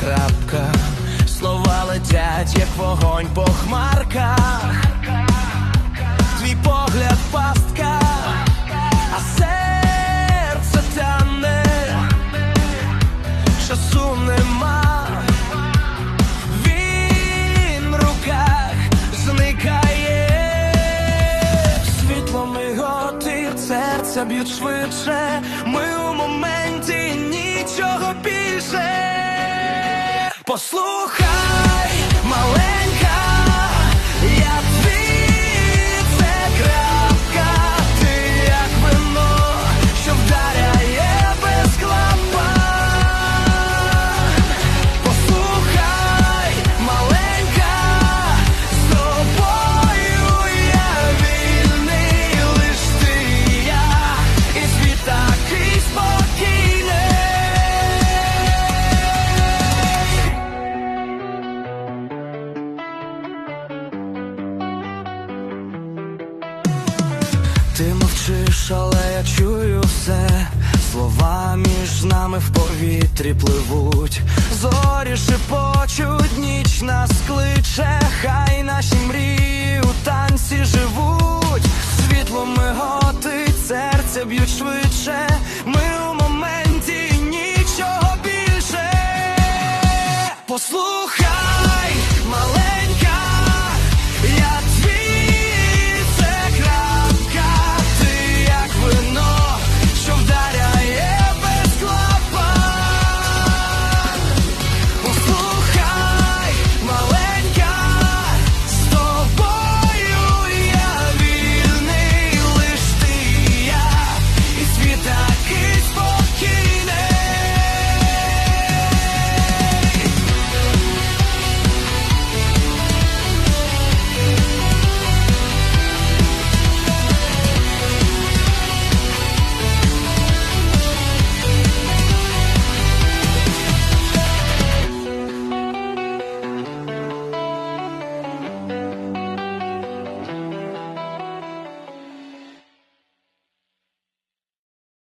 крапка, слова летять, як вогонь по хмарках, твій погляд пастка, а серце тане, часу нема, в руках зникає, світло миготить, серця б'ють швидше, ми Послухай, Ти мовчиш, але я чую все. Слова між нами в повітрі пливуть. Зорі шепочуть, ніч нас кличе, хай наші мрії у танці живуть. Світло миготить, серце б'ють швидше. Ми